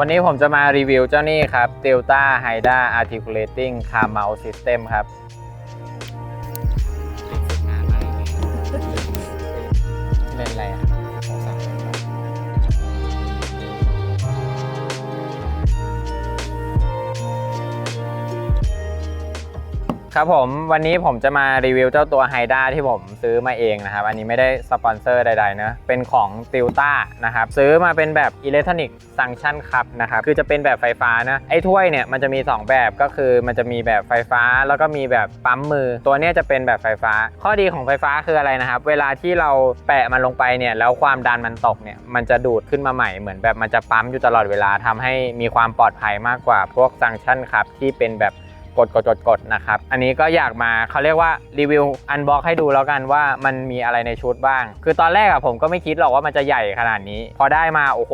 วันนี้ผมจะมารีวิวเจ้านี่ครับ Delta h y d a Articulating Car Mount System ครับเล่นอะไรอะ ครับผมวันนี้ผมจะมารีวิวเจ้าตัว Hida ที่ผมซื้อมาเองนะครับ อันนี้ไม่ได้สปอนเซอร์ใดๆนะเป็นของ t i l t a นะครับ ซื้อมาเป็นแบบอิเล็กทรอนิกส์ซังชันครับนะครับ คือจะเป็นแบบไฟฟ้านะไอ้ถ้วยเนี่ยมันจะมี 2 แบบก็คือมันจะมีแบบไฟฟ้าแล้วก็มีแบบปั๊มมือ ตัวเนี้ยจะเป็นแบบไฟฟ้า ข้อดีของไฟฟ้าคืออะไรนะครับ เวลาที่เราแปะมันลงไปเนี่ยแล้วความดันมันตกเนี่ยมันจะดูดขึ้นมาใหม่เหมือนแบบมันจะปั๊มอยู่ตลอดเวลาทำให้มีความปลอดภัยมากกว่าพวกซังชันครับที่เป็นแบบ กดกดกดกดนะครับ อันนี้ก็อยากมาเขาเรียกว่ารีวิวอันบ็อกให้ดูแล้วกันว่ามันมีอะไรในชุดบ้าง คือตอนแรกอะผมก็ไม่คิดหรอกว่ามันจะใหญ่ขนาดนี้ พอได้มาโอ้โห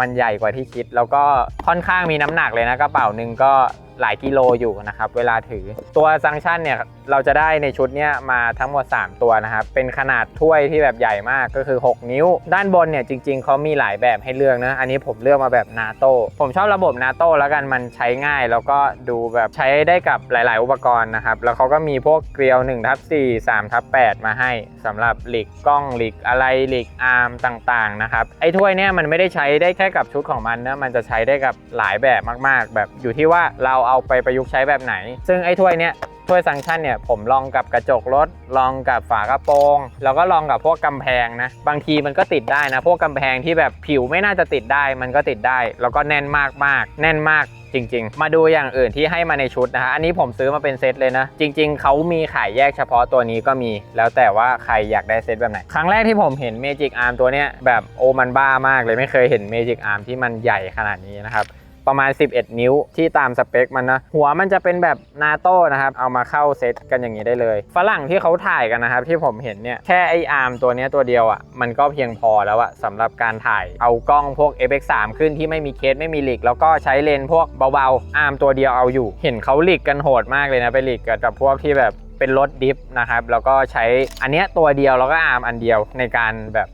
มันใหญ่กว่าที่คิด แล้วก็ค่อนข้างมีน้ำหนักเลยนะกระเป๋าหนึ่งก็หลายกิโลอยู่นะครับเวลาถือตัวซังชันเนี่ย เราจะได้ในชุดเนี้ยมาทั้งหมด 3 ตัวนะครับ เป็นขนาดถ้วยที่แบบใหญ่มากก็คือ 6 นิ้ว ด้านบนเนี่ยจริง ๆเขามีหลายแบบให้เลือกนะ อันนี้ผมเลือกมาแบบนาโต้ผมชอบระบบนาโต้แล้วกันมันใช้ง่าย แล้วก็ดูแบบใช้ได้กับหลาย ๆ อุปกรณ์นะครับ แล้วเขาก็มีพวกเกลียว1ทับ4 3ทับ8มาให้สำหรับหลีกกล้องหลีกอะไรหลีกอาร์มต่างๆนะครับไอ้ถ้วยเนี่ยมันไม่ได้ใช้ได้แค่กับชุดของมันนะมันจะใช้ได้กับหลายแบบมาก ๆ แบบอยู่ที่ว่าเราเอาไปประยุกต์ใช้แบบไหน ซึ่งไอ้ถ้วยเนี่ย ถ้วยซังชันเนี่ยผมลองกับกระจกรถ ลองกับฝากระโปรง แล้วก็ลองกับพวกกำแพงนะ บางทีมันก็ติดได้นะ พวกกำแพงที่แบบผิวไม่น่าจะติดได้มันก็ติดได้ แล้วก็แน่นมากมากแน่นมากจริง ๆ มาดูอย่างอื่นที่ให้มาในชุดนะฮะอันนี้ผมซื้อมาเป็นเซตเลยนะ จริง ๆ เขามีขายแยกเฉพาะตัวนี้ก็มี แล้วแต่ว่าใครอยากได้เซตแบบไหน ครั้งแรกที่ผมเห็น Magic Arm ตัวเนี้ยแบบโอ้มันบ้ามากเลยไม่เคยเห็น Magic Arm ที่มันใหญ่ขนาดนี้นะครับ ประมาณ 11 นิ้วที่ตามสเปคมันนะ หัวมันจะเป็นแบบนาโต้นะครับ เอามาเข้าเซตกันอย่างนี้ได้เลย ฝรั่งที่เขาถ่ายกันนะครับ ที่ผมเห็นเนี่ย แค่ไออาร์มตัวนี้ตัวเดียวอะ่ะ มันก็เพียงพอแล้วอะสำหรับการถ่ายเอากล้องพวก FX3 ขึ้นที่ไม่มีเคสไม่มีหลีก แล้วก็ใช้เลนพวกเบาๆอาร์มตัวเดียวเอาอยู่ เห็นเขาหลีกกันโหดมากเลยนะไปหลีกกับพวกที่แบบเป็นรถดิฟนะครับแล้วก็ใช้อันเนี้ยตัวเดียวแล้วก็อาร์มอันเดียวในการแบบ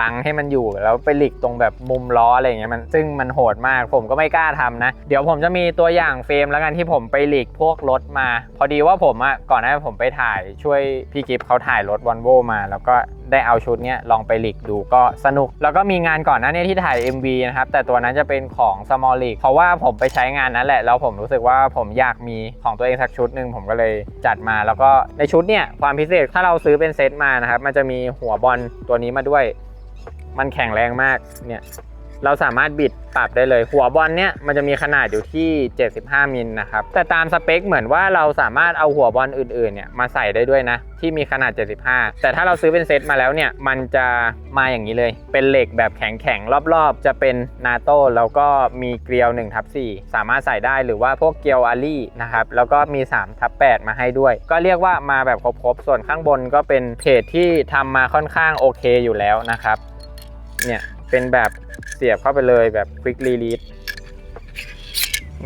ลังให้มันอยู่แล้วไปหลีกตรงแบบมุมล้ออะไรอย่างเงี้ยมันซึ่งมันโหดมากผมก็ไม่กล้าทำนะ เดี๋ยวผมจะมีตัวอย่างเฟรมแล้วกันที่ผมไปหลีกพวกรถมา พอดีว่าผมอะก่อนหน้าผมไปถ่ายช่วยพี่กิฟต์เขาถ่ายรถวอลโวมา แล้วก็ได้เอาชุดเนี้ยลองไปหลีกดูก็สนุก แล้วก็มีงานก่อนหน้านี้ที่ถ่าย MV นะครับแต่ตัวนั้นจะเป็นของ Small l e a g u เพราะว่าผมไปใช้งานนั้นแหละแล้วผมรู้สึกว่าผมอยากมีของตัวเองสักชุดหนึ่งผมก็เลยจัดมาแล้วก็ในชุดเนี่ยความพิเศษถ้าเราซื้อเป็นเซตมานะครับมันจะมีหัวบอลตัวนี้มาด้วย มันแข็งแรงมากเนี่ยเราสามารถบิดปรับได้เลย หัวบอลเนี่ยมันจะมีขนาดอยู่ที่ 75 มิลนะครับ แต่ตามสเปคเหมือนว่าเราสามารถเอาหัวบอลอื่นๆเนี่ยมาใส่ได้ด้วยนะ ที่มีขนาด 75 แต่ถ้าเราซื้อเป็นเซตมาแล้วเนี่ยมันจะมาอย่างนี้เลย เป็นเหล็กแบบแข็งๆ รอบๆ จะเป็นนาโต้แล้วก็มีเกลียว1ทับ4สามารถใส่ได้หรือว่าพวกเกลียวอารี่นะครับแล้วก็มี3ทับ8มาให้ด้วย ก็เรียกว่ามาแบบครบๆส่วนข้างบนก็เป็นเพจที่ทำมาค่อนข้างโอเคอยู่แล้วนะครับ เนี่ยเป็นแบบเสียบเข้าไปเลยแบบ quick release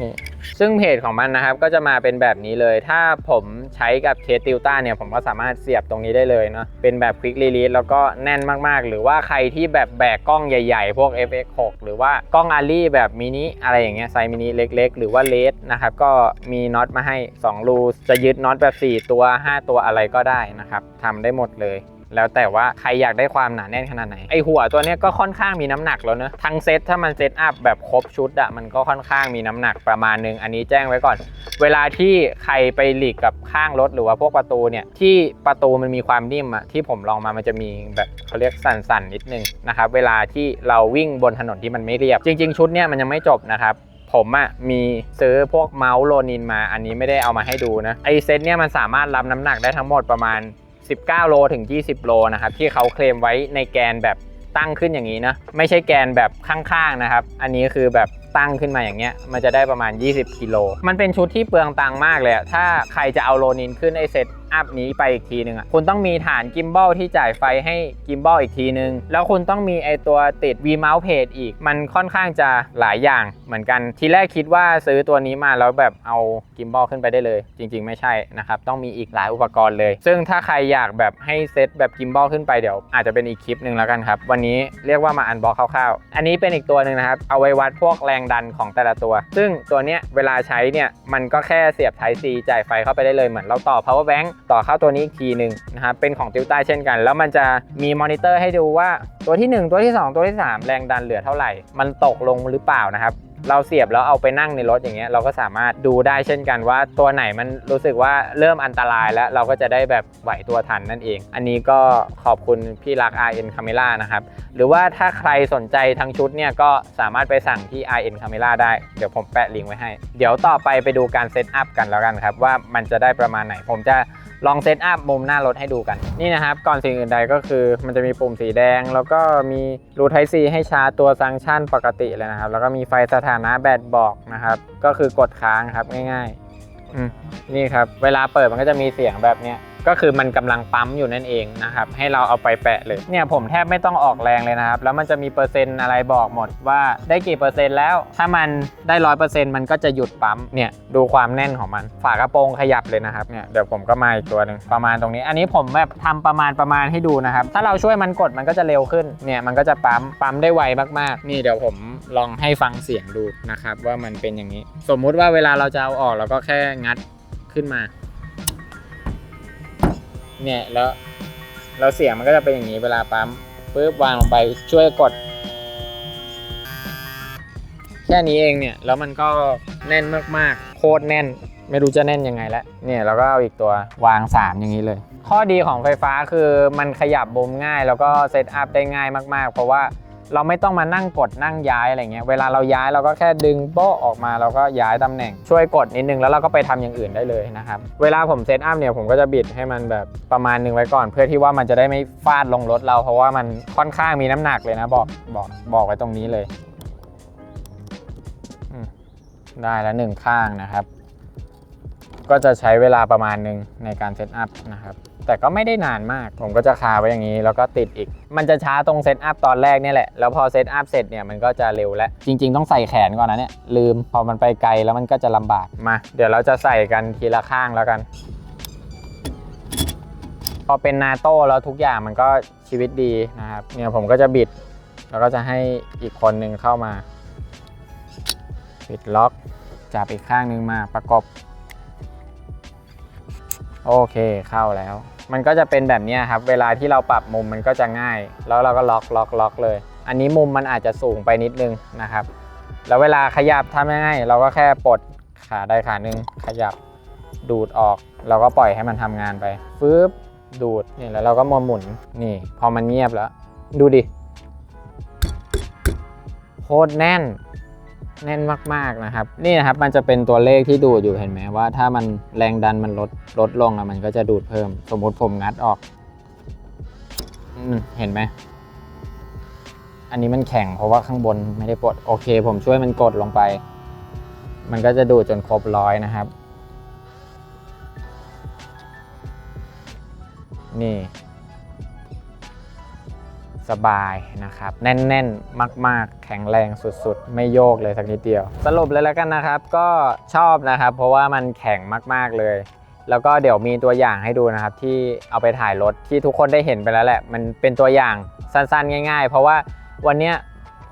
นี่ซึ่งเพจของมันนะครับก็จะมาเป็นแบบนี้เลย ถ้าผมใช้กับเคสติลต้าเนี่ยผมก็สามารถเสียบตรงนี้ได้เลยเนาะเป็นแบบ quick release แล้วก็แน่นมากๆ หรือว่าใครที่แบบแบกกล้องใหญ่ๆ พวก FX6 หรือว่ากล้องอารี่แบบมินิอะไรอย่างเงี้ยไซส์มินิเล็กๆ หรือว่าเลสนะครับก็มีน็อตมาให้ 2 รู จะยึดน็อตแบบ 4 ตัว 5 ตัวอะไรก็ได้นะครับทำได้หมดเลย แล้วแต่ว่าใครอยากได้ความหนาแน่นขนาดไหนไอหัวตัวเนี้ยก็ค่อนข้างมีน้ำหนักแล้วเนอะทั้งเซตถ้ามันเซตอัพแบบครบชุดอะมันก็ค่อนข้างมีน้ำหนักประมาณนึงอันนี้แจ้งไว้ก่อน เวลาที่ใครไปหลีกกับข้างรถหรือว่าพวกประตูเนี่ยที่ประตูมันมีความนิ่มอะที่ผมลองมามันจะมีแบบเขาเรียกสั่นๆนิดนึงนะครับเวลาที่เราวิ่งบนถนนที่มันไม่เรียบ จริง ๆ ชุดเนี่ยมันยังไม่จบนะครับผมอะมีซื้อพวกเมาส์โลนินมา อันนี้ไม่ได้เอามาให้ดูนะไอเซตเนี่ยมันสามารถรับน้ำหนักได้ทั้งหมดประมาณ 19 โลถึง 20 โลนะครับที่เขาเคลมไว้ในแกนแบบตั้งขึ้นอย่างนี้นะไม่ใช่แกนแบบข้างๆนะครับ อันนี้คือแบบ ตั้งขึ้นมาอย่างเงี้ยมันจะได้ประมาณ 20กิโลมันเป็นชุดที่เปลืองตังมากเลยถ้าใครจะเอาโลนินขึ้นไอเซตอัพนี้ไปอีกทีหนึ่งอะคุณต้องมีฐานกิมบอลที่จ่ายไฟให้กิมบอลอีกทีนึง แล้วคุณต้องมีไอตัวติด V Mount Page อีก มันค่อนข้างจะหลายอย่างเหมือนกัน ทีแรกคิดว่าซื้อตัวนี้มาแล้วแบบเอากิมบอลขึ้นไปได้เลย จริง ๆ ไม่ใช่นะครับ ต้องมีอีกหลายอุปกรณ์เลย ซึ่งถ้าใครอยากแบบให้เซตแบบกิมบอลขึ้นไปเดี๋ยว อาจจะเป็นอีกคลิปหนึ่งแล้วกันครับ วันนี้เรียกว่ามาอันบ็อกคร่าวๆ อันนี้เป็นอีกตัวหนึ่งนะครับเอาไว้วัดพวกแรงดันของแต่ละตัว ซึ่งตัวเนี้ยเวลาใช้เนี่ยมันก็แค่เสียบ Type C จ่ายไฟเข้าไปได้เลยเหมือนเราต่อ power bank ต่อเข้าตัวนี้อีกทีหนึ่งนะครับเป็นของติวต้าเช่นกัน แล้วมันจะมีมอนิเตอร์ให้ดูว่าตัวที่ 1 ตัวที่ 2 ตัวที่ 3 แรงดันเหลือเท่าไหร่ มันตกลงหรือเปล่านะครับ เราเสียบแล้วเอาไปนั่งในรถอย่างเงี้ยเราก็สามารถดูได้เช่นกันว่าตัวไหนมันรู้สึกว่าเริ่มอันตรายแล้วเราก็จะได้แบบไหวตัวทันนั่นเอง อันนี้ก็ขอบคุณพี่รัก RN Camera นะครับ หรือว่าถ้าใครสนใจทั้งชุดเนี่ยก็สามารถไปสั่งที่ RN Camera ได้ เดี๋ยวผมแปะลิงก์ไว้ให้ เดี๋ยวต่อไปไปดูการเซตอัพกันแล้วกันครับว่ามันจะได้ประมาณไหนผมจะ ลองเซตอัพมุมหน้ารถให้ดูกันนี่นะครับก่อนสิ่งอื่นใดก็คือมันจะมีปุ่มสีแดง แล้วก็มีรูไทซีให้ชาร์จตัวฟังก์ชันปกติเลยนะครับ แล้วก็มีไฟสถานะแบตบอกนะครับ ก็คือกดค้างครับง่ายๆนี่ครับ เวลาเปิดมันก็จะมีเสียงแบบเนี้ย ก็คือมันกำลังปั๊มอยู่นั่นเองนะครับให้เราเอาไปแปะเลยเนี่ยผมแทบไม่ต้องออกแรงเลยนะครับ แล้วมันจะมีเปอร์เซ็นต์อะไรบอกหมดว่าได้กี่เปอร์เซ็นต์แล้ว ถ้ามันได้ร้อยเปอร์เซ็นต์มันก็จะหยุดปั๊มเนี่ยดูความแน่นของมัน ฝากระโปรงขยับเลยนะครับเนี่ยเดี๋ยวผมก็มาอีกตัวหนึ่งประมาณตรงนี้ อันนี้ผมแบบทำประมาณประมาณให้ดูนะครับ ถ้าเราช่วยมันกดมันก็จะเร็วขึ้นเนี่ยมันก็จะปั๊มปั๊มได้ไวมากๆ นี่เดี๋ยวผมลองให้ฟังเสียงดูนะครับว่ามันเป็นอย่างนี้ สมมุติว่าเวลาเราจะเอาออกเราก็แค่งัดขึ้นมา เนี่ยแล้วแล้วเสียงมันก็จะเป็นอย่างนี้เวลาปั๊มปุ๊บวางลงไปช่วยกด แค่นี้เองเนี่ยแล้วมันก็แน่นมากๆ โคตรแน่น ไม่รู้จะแน่นยังไงแล้วเนี่ยเราก็เอาอีกตัววาง 3 อย่างนี้เลย ข้อดีของไฟฟ้าคือมันขยับบุมง่าย แล้วก็เซตอัพได้ง่ายมากๆ เพราะว่า เราไม่ต้องมานั่งกดนั่งย้ายอะไรเงี้ย เวลาเราย้ายเราก็แค่ดึงโป๊ะออกมาเราก็ย้ายตำแหน่ง ช่วยกดนิดนึงแล้วเราก็ไปทำอย่างอื่นได้เลยนะครับ เวลาผมเซตอัพเนี่ยผมก็จะบิดให้มันแบบประมาณนึงไว้ก่อน เพื่อที่ว่ามันจะได้ไม่ฟาดลงรถเราเพราะว่ามันค่อนข้างมีน้ำหนักเลยนะบอกบอกบอกไว้ตรงนี้เลย ได้แล้วหนึ่งข้างนะครับ ก็จะใช้เวลาประมาณหนึ่งในการเซตอัพนะครับ แต่ก็ไม่ได้นานมาก ผมก็จะคาไว้อย่างนี้ แล้วก็ติดอีก มันจะช้าตรงเซตอัพตอนแรกเนี่ยแหละ แล้วพอเซตอัพเสร็จเนี่ยมันก็จะเร็วแล้ว จริง ๆ ต้องใส่แขนก่อนนะเนี่ย ลืม พอมันไปไกลแล้วมันก็จะลำบาก มา เดี๋ยวเราจะใส่กันทีละข้างแล้วกัน พอเป็นนาโต้แล้วทุกอย่างมันก็ชีวิตดีนะครับ เนี่ยผมก็จะบิด แล้วก็จะให้อีกคนหนึ่งเข้ามา ปิดล็อก จับอีกข้างหนึ่งมาประกบโอเคเข้าแล้ว มันก็จะเป็นแบบนี้ครับ เวลาที่เราปรับมุมมันก็จะง่าย แล้วเราก็ล็อกล็อกล็อกเลย อันนี้มุมมันอาจจะสูงไปนิดนึงนะครับ แล้วเวลาขยับทำยังไงเราก็แค่ปลดขาได้ขาหนึ่งขยับดูดออก เราก็ปล่อยให้มันทำงานไปฟืบดูดนี่แล้วเราก็มหมุนนี่ พอมันเงียบแล้ว ดูดิโคตรแน่น แน่นมากๆนะครับนี่นะครับมันจะเป็นตัวเลขที่ดูดอยู่เห็นไหมว่าถ้ามันแรงดันมันลดลดลงอะมันก็จะดูดเพิ่ม สมมติผมงัดออกเห็นไหมอันนี้มันแข็งเพราะว่าข้างบนไม่ได้ปลดโอเค ผมช่วยมันกดลงไป มันก็จะดูดจนครบร้อยนะครับ นี่ สบายนะครับ แน่นๆ มาก ๆ แข็งแรงสุดๆ ไม่โยกเลยสักนิดเดียว สรุปเลยแล้วกันนะครับ ก็ชอบนะครับ เพราะว่ามันแข็งมากๆเลย แล้วก็เดี๋ยวมีตัวอย่างให้ดูนะครับ ที่เอาไปถ่ายรถที่ทุกคนได้เห็นไปแล้วแหละ มันเป็นตัวอย่างสั้นๆ ง่าย ๆ เพราะว่าวันเนี้ย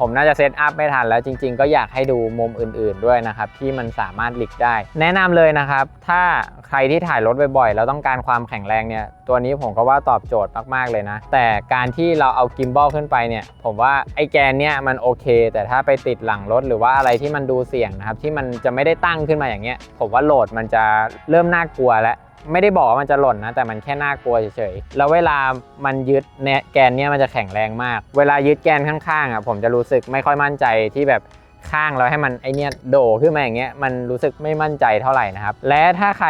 ผมน่าจะเซตอัพไม่ทันแล้วจริง ๆ ก็อยากให้ดูมุมอื่นๆด้วยนะครับ ที่มันสามารถหลีกได้ แนะนำเลยนะครับ ถ้าใครที่ถ่ายรถบ่อยๆ แล้วต้องการความแข็งแรงเนี่ย ตัวนี้ผมก็ว่าตอบโจทย์มากๆเลยนะ แต่การที่เราเอากิมบอลขึ้นไปเนี่ย ผมว่าไอ้แกนเนี่ยมันโอเค แต่ถ้าไปติดหลังรถหรือว่าอะไรที่มันดูเสี่ยงนะครับที่มันจะไม่ได้ตั้งขึ้นมาอย่างเงี้ยผมว่าโหลดมันจะเริ่มน่ากลัวแล้ว ไม่ได้บอกว่ามันจะหล่นนะ แต่มันแค่น่ากลัวเฉยๆ แล้วเวลามันยึดเนี่ยแกนเนี่ยมันจะแข็งแรงมาก เวลายึดแกนข้างๆอะผมจะรู้สึกไม่ค่อยมั่นใจที่แบบข้างแล้วให้มันไอเนี่ยโดขึ้นมาอย่างเงี้ยมันรู้สึกไม่มั่นใจเท่าไหร่นะครับ และถ้าใคร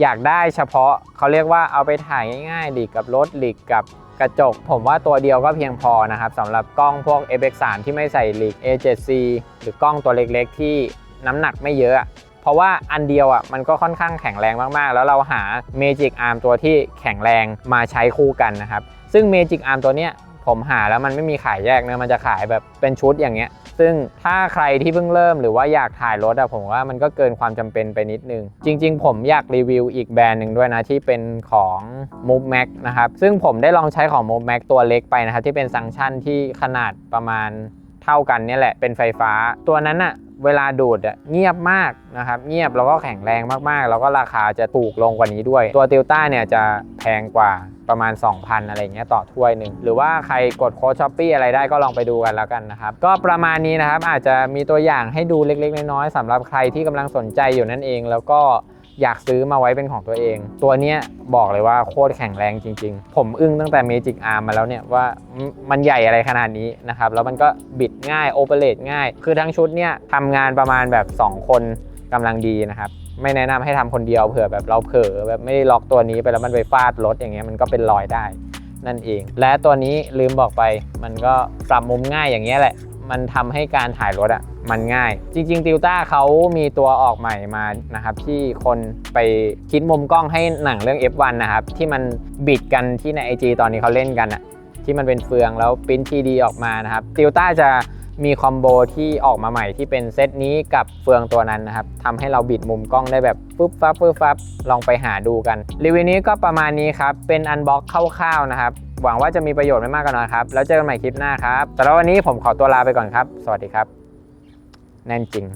อยากได้เฉพาะเขาเรียกว่าเอาไปถ่ายง่ายๆหลีกกับรถหลีกกับกระจก ผมว่าตัวเดียวก็เพียงพอนะครับสำหรับกล้องพวก FX3 ที่ไม่ใส่หลีก A7C หรือกล้องตัวเล็กๆที่น้ำหนักไม่เยอะ เพราะว่าอันเดียวอะมันก็ค่อนข้างแข็งแรงมากๆ แล้วเราหา Magic Arm ตัวที่แข็งแรงมาใช้คู่กันนะครับ ซึ่ง Magic Arm ตัวเนี้ยผมหาแล้วมันไม่มีขายแยกเนะมันจะขายแบบเป็นชุดอย่างเงี้ย ซึ่งถ้าใครที่เพิ่งเริ่มหรือว่าอยากถ่ายรถอะผมว่ามันก็เกินความจำเป็นไปนิดนึง จริง ๆ ผมอยากรีวิวอีกแบรนด์หนึ่งด้วยนะ ที่เป็นของ Move Max นะครับ ซึ่งผมได้ลองใช้ของ Move Max ตัวเล็กไปนะครับ ที่เป็นซังชันที่ขนาดประมาณเท่ากันเนี่ยแหละเป็นไฟฟ้าตัวนั้นอะ เวลาดูดเงียบมากนะครับ เงียบแล้วก็แข็งแรงมากๆ แล้วก็ราคาจะถูกลงกว่านี้ด้วย ตัวติลต้าเนี่ยจะแพงกว่าประมาณ 2,000 อะไรเงี้ยต่อถ้วยหนึ่งหรือว่าใครกดโค้ดช้อปปี้อะไรได้ก็ลองไปดูกันแล้วกันนะครับ ก็ประมาณนี้นะครับอาจจะมีตัวอย่างให้ดูเล็กๆ น้อยๆสำหรับใครที่กำลังสนใจอยู่นั่นเอง แล้วก็ อยากซื้อมาไว้เป็นของตัวเอง ตัวเนี้ยบอกเลยว่าโคตรแข็งแรงจริง ๆ ผมอึ้งตั้งแต่ Magic Arm มาแล้วเนี่ยว่ามันใหญ่อะไรขนาดนี้นะครับ แล้วมันก็บิดง่ายโอเปเรตง่าย คือทั้งชุดเนี่ยทำงานประมาณแบบ 2 คนกำลังดีนะครับไม่แนะนำให้ทำคนเดียวเผื่อแบบเราเผลอแบบไม่ได้ล็อกตัวนี้ไปแล้วมันไปฟาดรถอย่างเงี้ยมันก็เป็นรอยได้นั่นเอง และตัวนี้ลืมบอกไปมันก็ปรับมุมง่ายอย่างเงี้ยแหละ มันทำให้การถ่ายรถอะ มันง่าย จริงๆติวต้าเขามีตัวออกใหม่มานะครับที่คนไปคิดมุมกล้องให้หนังเรื่อง F1 นะครับที่มันบิดกันที่ใน IG ตอนนี้เขาเล่นกันอะที่มันเป็นเฟืองแล้วปริ้นทีดีออกมานะครับติวต้าจะมีคอมโบที่ออกมาใหม่ที่เป็นเซตนี้กับเฟืองตัวนั้นนะครับทำให้เราบิดมุมกล้องได้แบบปุ๊บฟับปุ๊บฟับลองไปหาดูกัน รีวิวนี้ก็ประมาณนี้ครับ เป็นอันบ็อกคร่าวๆนะครับ หวังว่าจะมีประโยชน์ไม่มากก็น้อยครับ แล้วเจอกันใหม่คลิปหน้าครับ แต่แล้ววันนี้ผมขอตัวลาไปก่อนครับ สวัสดีครับ แน่นจริง